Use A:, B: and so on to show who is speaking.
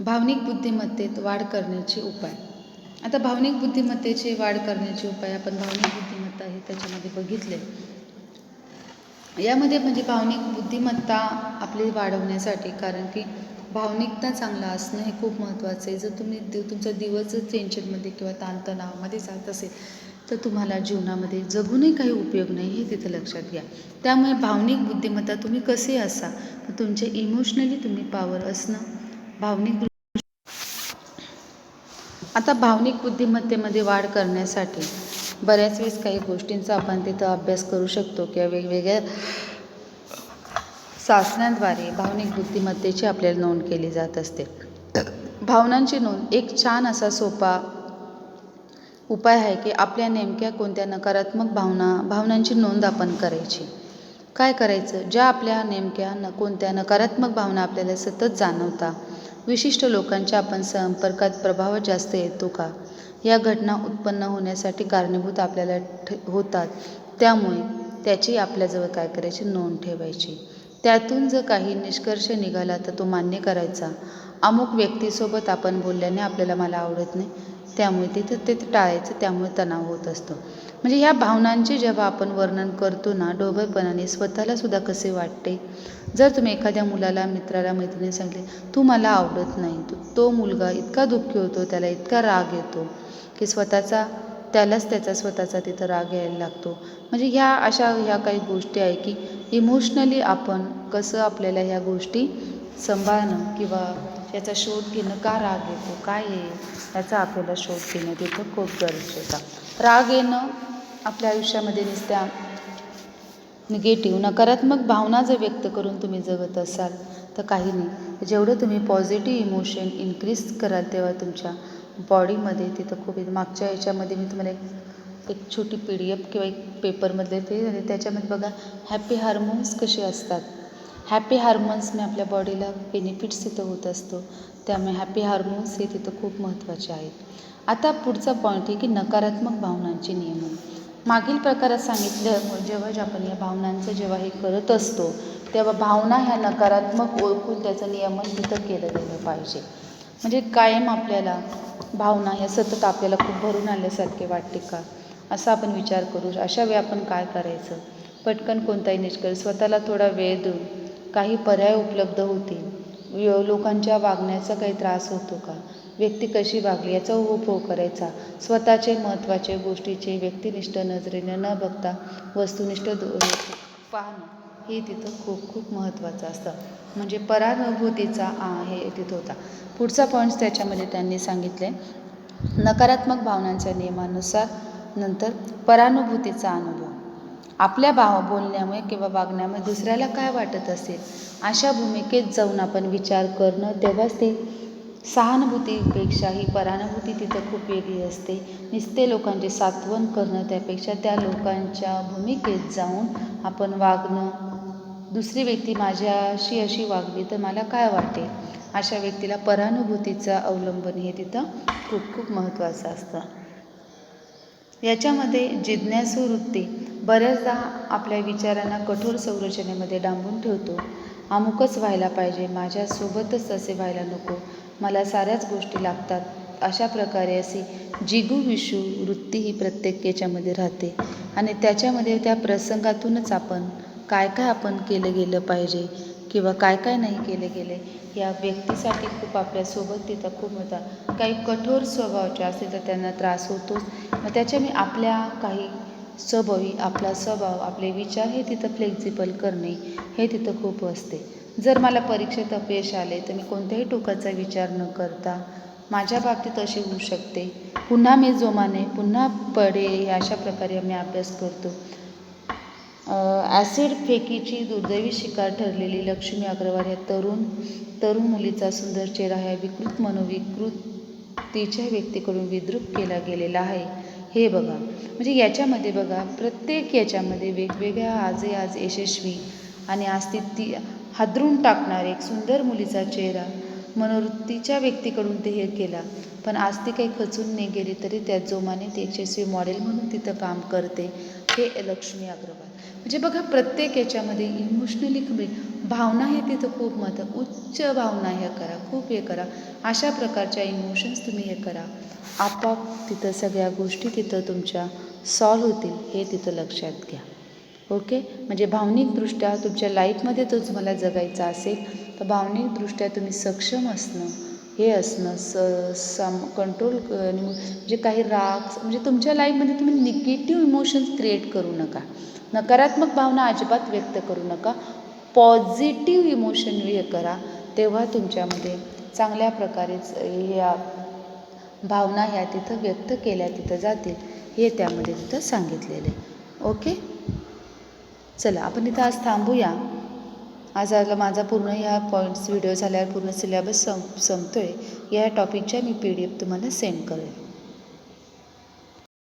A: भावनिक बुद्धिमत्तेत वाढ करण्याचे उपाय. आता भावनिक बुद्धिमत्तेची वाढ करण्याचे उपाय आपण भावनिक बुद्धिमत्ता हे त्याच्यामध्ये बघितले. यामध्ये म्हणजे भावनिक बुद्धिमत्ता आपली वाढवण्यासाठी कारण की भावनिकता चांगला असणं हे खूप महत्त्वाचं आहे. जर तुम्ही दि तुमचा दिवस टेन्शनमध्ये किंवा ताणतणावामध्ये जात असेल तर तुम्हाला जीवनामध्ये जगूनही काही उपयोग नाही हे तिथं लक्षात घ्या. त्यामुळे भावनिक बुद्धिमत्ता तुम्ही कसे असा तुमचे इमोशनली तुम्ही पावर असणं भावनिक आता भावनिक बुद्धिमत्तेमध्ये वाढ करण्यासाठी बऱ्याच वेळेस काही गोष्टींचा आपण तिथं अभ्यास करू शकतो किंवा वेगवेगळ्या चाचण्यांद्वारे भावनिक बुद्धिमत्तेची आपल्याला नोंद केली जात असते. भावनांची नोंद एक छान असा सोपा उपाय आहे की आपल्या नेमक्या कोणत्या नकारात्मक भावना भावनांची नोंद आपण करायची. काय करायचं? ज्या आपल्या नेमक्या न कोणत्या नकारात्मक भावना आपल्याला सतत जाणवता विशिष्ट लोकांच्या आपण संपर्कात प्रभाव जास्त येतो का? या घटना उत्पन्न होण्यासाठी कारणीभूत आपल्याला ठ होतात. त्यामुळे त्याची आपल्याजवळ काय करायची? नोंद ठेवायची. त्यातून जर काही निष्कर्ष निघाला तर तो मान्य करायचा. अमुक व्यक्तीसोबत आपण बोलल्याने आपल्याला मला आवडत नाही. त्यामुळे तिथं ते टाळायचं त्यामुळे तणाव होत असतो. म्हणजे ह्या भावनांचे जेव्हा आपण वर्णन करतो ना डोबळपणाने स्वतःला सुद्धा कसे वाटते? जर तुम्ही एखाद्या मुलाला मित्राला मैत्रिणी सांगितले तू मला आवडत नाही तो तो मुलगा इतका दुःखी होतो त्याला इतका राग येतो की स्वतःचा त्यालाच त्याचा स्वतःचा तिथं राग यायला लागतो. म्हणजे ह्या अशा ह्या काही गोष्टी आहे की इमोशनली आपण कसं आपल्याला ह्या गोष्टी सांभाळणं किंवा याचा शोध घेणं का राग येतो? काय आहे? याचा आपल्याला शोध घेणं तिथं खूप गरजेचं राग येणं आपल्या आयुष्यामध्ये नुसत्या निगेटिव्ह नकारात्मक भावना जर व्यक्त करून तुम्ही जगत असाल तर काही नाही. जेवढं तुम्ही पॉझिटिव्ह इमोशन इन्क्रीज कराल तेव्हा तुमच्या बॉडीमध्ये तिथं खूप मागच्या याच्यामध्ये मी तुम्हाला एक एक छोटी पी डी एफ किंवा एक पेपरमधले ते आणि त्याच्यामध्ये बघा हॅपी हार्मोन्स कसे असतात? हॅपी हार्मोन्सने आपल्या बॉडीला बेनिफिट्स तिथं होत असतो. त्यामुळे हॅपी हार्मोन्स हे तिथं खूप महत्त्वाचे आहेत. आता पुढचा पॉईंट आहे की नकारात्मक भावनांचे नियमन. मागील प्रकारात सांगितलं जेव्हा जे आपण या भावनांचं जेव्हा हे करत असतो तेव्हा भावना ह्या नकारात्मक ओळखून त्याचं नियमन तिथं केलं गेलं पाहिजे. म्हणजे कायम आपल्याला भावना ह्या सतत आपल्याला खूप भरून आल्यासारखे वाटते का? असा आपण विचार करू अशा वेळी आपण काय करायचं? पटकन कोणताही निष्कर्ष स्वतःला थोडा वेळ देऊन काही पर्याय उपलब्ध होतील. लोकांच्या वागण्याचा काही त्रास होतो का? व्यक्ती कशी वागली याचा उपभोग करायचा. स्वतःचे महत्त्वाचे गोष्टीचे व्यक्तिनिष्ठ नजरेने न बघता वस्तुनिष्ठ दो पाहणं हे तिथं खूप खूप महत्त्वाचं असतं. म्हणजे परानुभूतीचा हे तिथं होता. पुढचा पॉईंट्स त्याच्यामध्ये त्यांनी सांगितले. नकारात्मक भावनांच्या नियमानुसार नंतर परानुभूतीचा अनुभव. आपल्या भाव बोलण्यामुळे किंवा वागण्यामुळे दुसऱ्याला काय वाटत असेल अशा भूमिकेत जाऊन आपण विचार करणं तेव्हाच ते सहानुभूतीपेक्षा ही परानुभूती तिथं खूप वेगळी असते. नुसते लोकांचे सात्वन करणं त्यापेक्षा त्या लोकांच्या भूमिकेत जाऊन आपण वागणं. दुसरी व्यक्ती माझ्याशी अशी वागली तर मला काय वाटेल? अशा व्यक्तीला परानुभूतीचं अवलंबन हे तिथं खूप खूप महत्त्वाचं असतं. याच्यामध्ये जिज्ञासू वृत्ती. बऱ्याचदा आपल्या विचारांना कठोर संरचनेमध्ये डांबून ठेवतो. अमुकच व्हायला पाहिजे. माझ्यासोबतच असे व्हायला नको. मला साऱ्याच गोष्टी लागतात. अशा प्रकारे अशी जिगू विशू वृत्ती ही प्रत्येक याच्यामध्ये राहते. आणि त्याच्यामध्ये त्या प्रसंगातूनच आपण काय काय आपण केलं गेलं पाहिजे किंवा काय काय नाही केलं गेले या व्यक्तीसाठी खूप आपल्यासोबत तिथं खूप होता. काही कठोर स्वभावाचे असतील तर त्यांना त्रास होतोच. मग त्याच्याने आपल्या काही स्वभावी आपला स्वभाव आपले विचार हे तिथं फ्लेक्झिबल करणे हे तिथं खूप असते. जर मला परीक्षेत अपयश आले तर मी कोणत्याही टोकाचा विचार न करता माझ्या बाबतीत असे होऊ शकते. पुन्हा मी जोमाने पुन्हा पडे अशा प्रकारे मी अभ्यास करतो. ॲसिड फेकीची दुर्दैवी शिकार ठरलेली लक्ष्मी अग्रवाल या तरुण तरुण मुलीचा सुंदर चेहरा ह्या विकृत मनोविकृतीच्या व्यक्तीकडून विद्रूप केला गेलेला आहे. हे बघा. म्हणजे याच्यामध्ये बघा प्रत्येक याच्यामध्ये वेगवेगळ्या आजे आज यशस्वी आणि आज ती ती हादरून टाकणार एक सुंदर मुलीचा चेहरा मनोवृत्तीच्या व्यक्तीकडून ते हे केला. पण आज ती काही खचून नाही गेली तरी त्या जोमाने ती यशस्वी मॉडेल म्हणून तिथं काम करते. हे लक्ष्मी अग्रवाल. म्हणजे बघा प्रत्येक याच्यामध्ये इमोशनली भावना हे तिथं खूप महत्त्व उच्च भावना हे करा खूप हे करा. अशा प्रकारच्या इमोशन्स तुम्ही हे करा. आपाप तिथं सगळ्या गोष्टी तिथं तुमच्या सॉल्व होतील हे तिथं लक्षात घ्या. ओके म्हणजे भावनिकदृष्ट्या तुमच्या लाईफमध्ये तो तुम्हाला जगायचा असेल तर भावनिकदृष्ट्या तुम्ही सक्षम असणं हे असणं स सम कंट्रोल म्हणजे काही राग म्हणजे तुमच्या लाईफमध्ये तुम्ही निगेटिव्ह इमोशन्स क्रिएट करू नका. नकारात्मक भावना अजिबात व्यक्त करू नका. पॉझिटिव्ह इमोशन हे करा तेव्हा तुमच्यामध्ये चांगल्या प्रकारेच या भावना ह्या तिथं व्यक्त केल्या तिथं जातील हे त्यामध्ये तिथं सांगितलेलं आहे. ओके चला आपण इथं आज थांबूया. आज आला माझा पूर्ण ह्या पॉईंट्स व्हिडिओ झाल्यावर पूर्ण सिलेबस सं संपतो आहे या टॉपिकच्या मी पी डी एफ तुम्हाला सेंड करेल